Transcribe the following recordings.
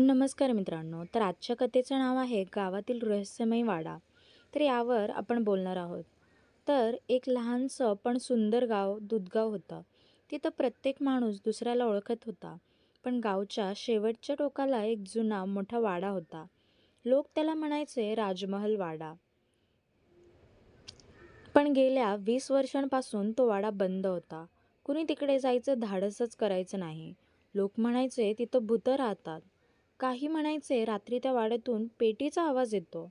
नमस्कार मित्रांनो तर आजच्या कथेचं नाव आहे गावातील रहस्यमय वाडा. तर यावर आपण बोलणार आहोत. तर एक लहानसं पण सुंदर गाव दूधगाव होतं. तिथं प्रत्येक माणूस दुसऱ्याला ओळखत होता. पण गावच्या शेवटच्या टोकाला एक जुना मोठा वाडा होता. लोक त्याला म्हणायचे राजमहल वाडा. पण गेल्या वीस वर्षांपासून तो वाडा बंद होता. कुणी तिकडे जायचं धाडसच करायचं नाही. लोक म्हणायचे तिथं भूतं राहतात. काही म्हणायचे रात्री त्या वाड्यातून पेटीचा आवाज येतो.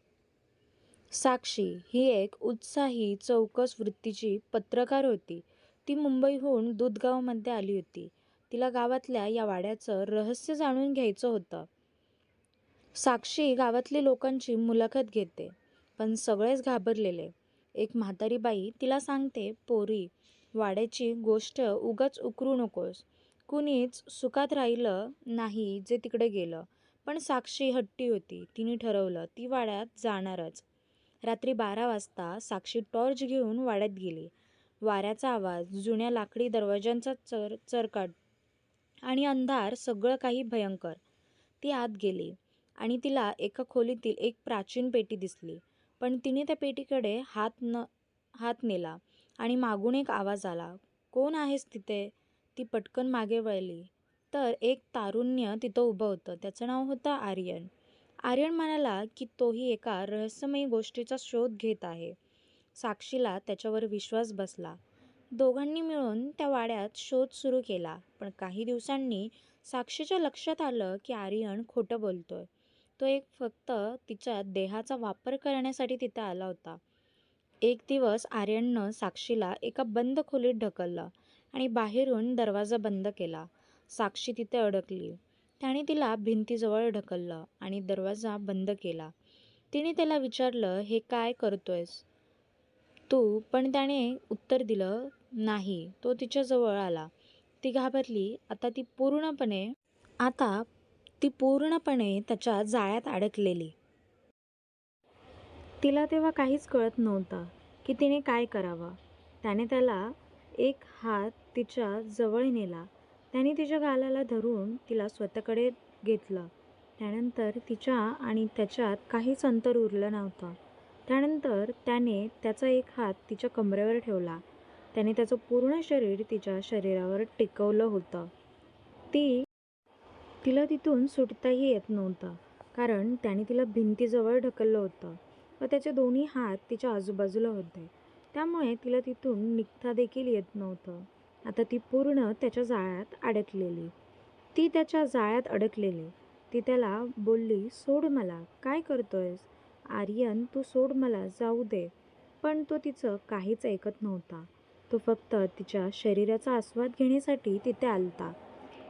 साक्षी ही एक उत्साही चौकस वृत्तीची पत्रकार होती. ती मुंबईहून दूधगावमध्ये आली होती. तिला गावातल्या या वाड्याचं रहस्य जाणून घ्यायचं होतं. साक्षी गावातली लोकांची मुलाखत घेते पण सगळेच घाबरलेले. एक म्हातारी बाई तिला सांगते पोरी वाड्याची गोष्ट उगाच उकरू नकोस. कुणीच सुखात राहिलं नाही जे तिकडे गेलं. पण साक्षी हट्टी होती. तिने ठरवलं ती वाड्यात जाणारच. रात्री बारा वाजता साक्षी टॉर्च घेऊन वाड्यात गेली. वाऱ्याचा आवाज जुन्या लाकडी दरवाजांचा चर चरकाट आणि अंधार सगळं काही भयंकर. ती आत गेली आणि तिला एका खोलीतील एक प्राचीन पेटी दिसली. पण तिने त्या पेटीकडे हात न हात नेला आणि मागून एक आवाज आला कोण आहेस तिथे? ती पटकन मागे वळली. तर एक तारुण्य तिथं उभं होतं. त्याचं नाव होतं आर्यन. आर्यन म्हणाला की तोही एका रहस्यमयी गोष्टीचा शोध घेत आहे. साक्षीला त्याच्यावर विश्वास बसला. दोघांनी मिळून त्या वाड्यात शोध सुरू केला. पण काही दिवसांनी साक्षीच्या लक्षात आलं की आर्यन खोटं बोलतोय. तो एक फक्त तिच्या देहाचा वापर करण्यासाठी तिथे आला होता. एक दिवस आर्यननं साक्षीला एका बंद खोलीत ढकललं आणि बाहेरून दरवाजा बंद केला. साक्षी तिथे अडकली. त्याने तिला भिंतीजवळ ढकललं आणि दरवाजा बंद केला. तिने त्याला विचारलं हे काय करतोयस? तू. पण त्याने उत्तर दिलं नाही तो तिच्याजवळ आला. ती घाबरली. आता ती पूर्णपणे आता ती पूर्णपणे त्याच्या जाळ्यात अडकलेली. तिला तेव्हा काहीच कळत नव्हतं की तिने काय करावं. त्याने त्याला एक हात तिच्या जवळ नेला. त्याने तिच्या गालाला धरून तिला स्वतःकडे घेतलं. त्यानंतर तिच्या आणि त्याच्यात काहीच अंतर उरलं नव्हतं. त्यानंतर त्याने त्याचा एक हात तिच्या कमरेवर ठेवला. त्याने त्याचं पूर्ण शरीर तिच्या शरीरावर टिकवलं होतं. ती तिला तिथून सुटताही येत नव्हतं कारण त्याने तिला भिंतीजवळ ढकललं होतं व त्याचे दोन्ही हात तिच्या आजूबाजूला होते. त्यामुळे तिला तिथून निघता देखील येत नव्हतं. आता ती पूर्ण त्याच्या जाळ्यात अडकलेली. ती त्याच्या जाळ्यात अडकलेली. ती त्याला बोलली सोड मला काय करतोयस? आर्यन तू सोड मला जाऊ दे. पण तो तिचं काहीच ऐकत नव्हता. तो फक्त तिच्या शरीराचा आस्वाद घेण्यासाठी तिथे आलता.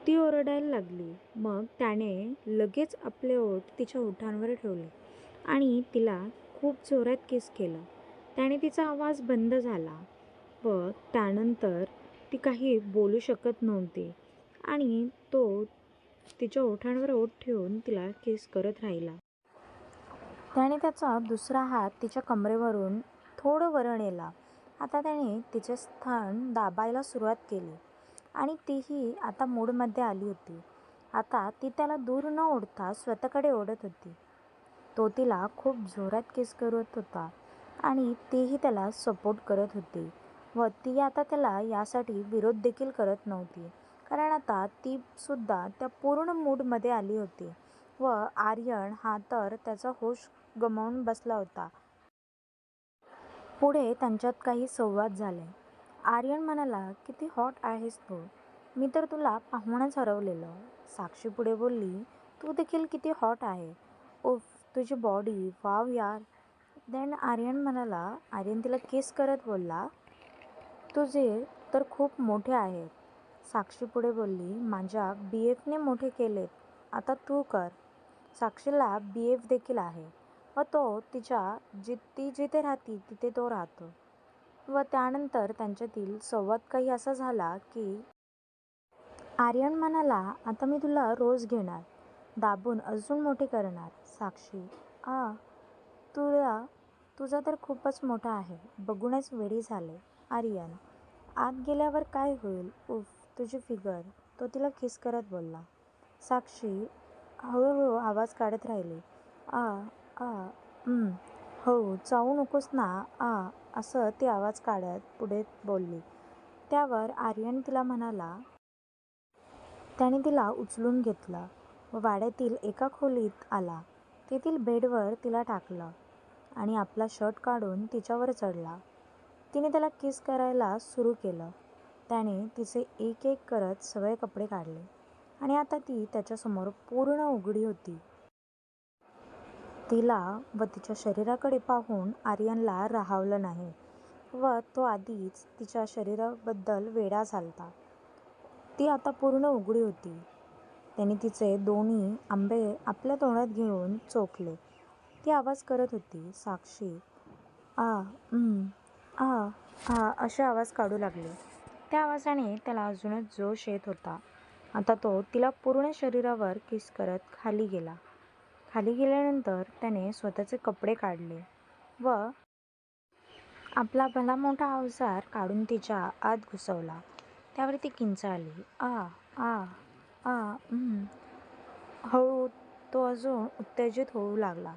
ती ओरडायला लागली. मग त्याने लगेच आपले ओठ तिच्या ओठांवर ठेवले आणि तिला खूप जोरात किस केलं. त्याने तिचा आवाज बंद झाला व त्यानंतर ती काही बोलू शकत नव्हती. आणि तो तिच्या ओठांवर ओठ ठेवून तिला केस करत राहिला. त्याने त्याचा दुसरा हात तिच्या कमरेवरून थोडं वर नेला. आता त्याने तिचे स्थान दाबायला सुरुवात केली. आणि तीही आता मूडमध्ये आली होती. आता ती त्याला दूर न ओढता स्वतःकडे ओढत होती. तो तिला खूप जोरात केस करत होता. आणि तीही त्याला सपोर्ट करत होती. व ती आता त्याला यासाठी विरोध देखील करत नव्हती. कारण आता ती सुद्धा त्या पूर्ण मूडमध्ये आली होती व आर्यन हा तर त्याचा होश गमावून बसला होता. पुढे त्यांच्यात काही संवाद झाले. आर्यन म्हणाला किती हॉट आहेस तू. मी तर तुला पाहुणच हरवलेलं. साक्षी पुढे बोलली तू देखील किती हॉट आहे. उफ तुझी बॉडी वाव यार. देन आर्यन म्हणाला आर्यन तिला किस करत बोलला. तुझे तर खूप मोठे आहेत साक्षी पुढे बोलली माझ्या बी एफने मोठे केलेत. आता तू कर. साक्षीला बी एफ देखील आहे व तो तिच्या जि ती जिथे राहती तिथे तो राहतो. व त्यानंतर त्यांच्यातील संवाद काही असा झाला की आर्यन म्हणाला आता मी तुला रोज घेणार. दाबून अजून मोठे करणार. साक्षी आ तुला तुझा तर खूपच मोठा आहे. बघूनच वेळी झाले. आर्यन आत गेल्यावर काय होईल उफ तुझी फिगर तो तिला खिस करत बोलला साक्षी हळूहळू आवाज काढत राहिली आ आ हो जाऊ नकोस ना आ असं ती आवाज काढत पुढे बोलली. त्यावर आर्यन तिला म्हणाला. त्याने तिला उचलून घेतलं व वाड्यातील एका खोलीत आला. तेथील बेडवर तिला टाकलं आणि आपला शर्ट काढून तिच्यावर चढला. तिने त्याला किस करायला सुरू केलं. त्याने तिचे एक एक करत सगळे कपडे काढले आणि आता ती त्याच्यासमोर पूर्ण उघडी होती. तिला व तिच्या शरीराकडे पाहून आर्यनला राहावलं नाही व तो आधीच तिच्या शरीराबद्दल वेडा झालता. ती आता पूर्ण उघडी होती. त्याने तिचे दोन्ही आंबे आपल्या तोंडात घेऊन चोखले. ती आवाज करत होती. साक्षी आ आ आ असे आवाज काढू लागले त्या आवाजाने त्याला अजूनच जोश येत होता. आता तो तिला पूर्ण शरीरावर किस करत खाली गेला. खाली गेल्यानंतर त्याने स्वतःचे कपडे काढले व आपला भला मोठा अवजार काढून तिच्या आत घुसवला. त्यावर ती किंचाळली. आ आ आ हळू तो अजून उत्तेजित होऊ लागला.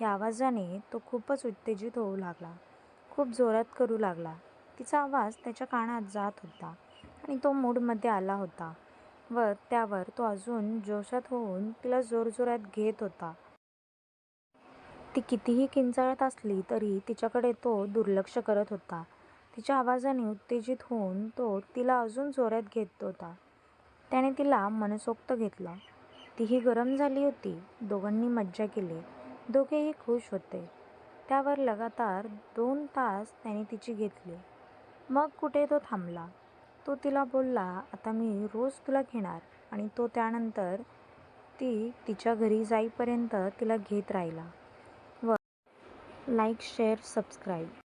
या आवाजाने तो खूपच उत्तेजित होऊ लागला. खूप जोरात करू लागला. तिचा आवाज त्याच्या कानात जात होता आणि तो मूडमध्ये आला होता व त्यावर तो अजून जोशात होऊन तिला जोरजोरात घेत होता. ती कितीही किंचाळत असली तरी तिच्याकडे तो दुर्लक्ष करत होता. तिच्या आवाजाने उत्तेजित होऊन तो तिला अजून जोरात घेत होता. त्याने तिला मनसोक्त घेतलं. तीही गरम झाली होती. दोघांनी मज्जा केली. दोघेही खुश होते. त्यावर लगातार दोन तास त्याने तिची घेतली. मग कुठे तो थांबला. तो तिला बोलला आता मी रोज तुला घेणार आणि तो त्यानंतर ती तिच्या घरी जाईपर्यंत तिला घेत राहिला व लाईक शेअर सबस्क्राईब